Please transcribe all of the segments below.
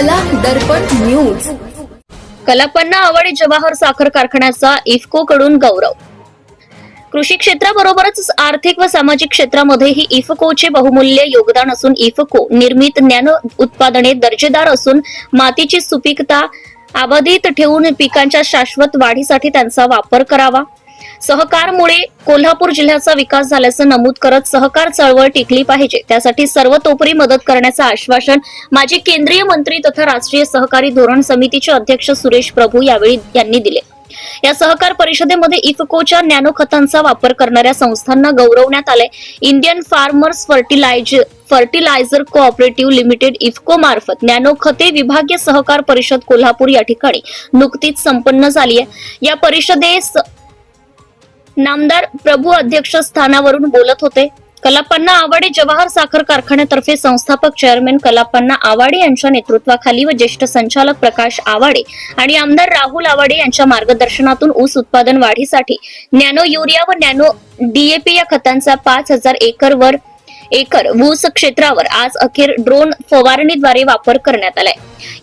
कला दर्पण न्यूज. कलापन्ना आवडी जवाहर साखर कारखान्याचा इफको कडून गौरव. कृषी क्षेत्राबरोबरच आर्थिक व सामाजिक क्षेत्रामध्येही इफकोचे बहुमूल्य योगदान असून इफको निर्मित ज्ञान उत्पादने दर्जेदार असून मातीची सुपीकता अबाधित ठेवून पिकांच्या शाश्वत वाढीसाठी त्यांचा वापर करावा. सहकारमुळे कोल्हापूर जिल्ह्याचा विकास झाल्याचं नमूद करत सहकार चळवळ टिकली पाहिजे. त्यासाठी सर्वतोपरी मदत करण्याचं आश्वासन माजी केंद्रीय मंत्री तथा राष्ट्रीय सहकारी धोरण समितीचे अध्यक्ष सुरेश प्रभू यावेळी यांनी दिले. या सहकार परिषदेमध्ये इफकोच्या नॅनो खतांचा वापर करणाऱ्या संस्थांना गौरवण्यात आले Indian farmers fertiliser fertiliser cooperative limited IFFCO मार्फत नॅनो खते विभागीय सहकार परिषद कोल्हापूर या ठिकाणी नुकतीच संपन्न झाली आहे. या परिषदेस नामदार प्रभू अध्यक्ष स्थानावरून बोलत होते. कलापन्ना आवाडे जवाहर साखर कारखान्यातर्फे संस्थापक चेअरमॅन कलापन्ना आवाडे यांच्या नेतृत्वाखाली व ज्येष्ठ संचालक प्रकाश आवाडे आणि आमदार राहुल आवाडे यांच्या मार्गदर्शनातून ऊस उत्पादन वाढीसाठी नॅनो युरिया व नॅनो डीएपी या खतांचा पाच हजार एकरवर एकर ऊस क्षेत्रावर आज अखेर ड्रोन फवारणीद्वारे वापर करण्यात आलाय.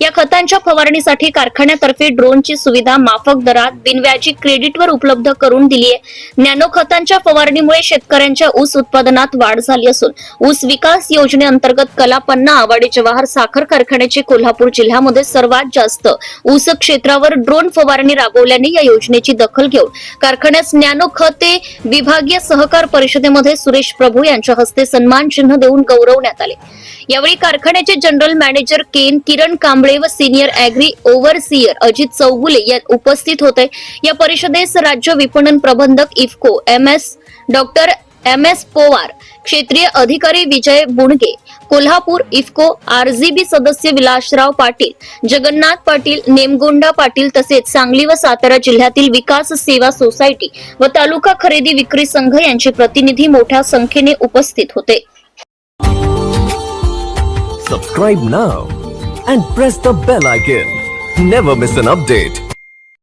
या खतांच्या फवारणीसाठी कारखान्यातर्फे ड्रोनची सुविधा माफक दरात बिनव्याजी क्रेडिटवर उपलब्ध करून दिली आहे नॅनो खतांच्या फवारणीमुळे शेतकऱ्यांच्या ऊस उत्पादनात वाढ झाली असून ऊस विकास योजनेअंतर्गत कलापन्ना आवाडी जवाहर साखर कारखान्याचे कोल्हापूर जिल्ह्यामध्ये सर्वात जास्त ऊस क्षेत्रावर ड्रोन फवारणी राबवल्याने या योजनेची दखल घेऊन कारखान्यास नॅनो खते विभागीय सहकार परिषदेमध्ये सुरेश प्रभू यांच्या हस्ते सन्मान सन्मान चिन्ह देऊन गौरवण्यात आले. यावेळी कारखान्याचे general manager cane Kiran Kamble व senior agri overseer Ajit Chougule या उपस्थित होते. या परिषदेस राज्य विपणन प्रबंधक IFFCO M S doctor M S Powar क्षेत्रीय अधिकारी विजय बुणगे कोल्हापूर इफको आरजीबी सदस्य विलासराव पाटील जगन्नाथ पाटील नेमगोंडा पाटील तसेच सांगली व सातारा जिल्ह्यातील विकास सेवा सोसायटी व तालुका खरेदी विक्री संघ यांचे प्रतिनिधी मोठ्या संख्येने उपस्थित होते Subscribe now and press the bell icon. Never miss an update.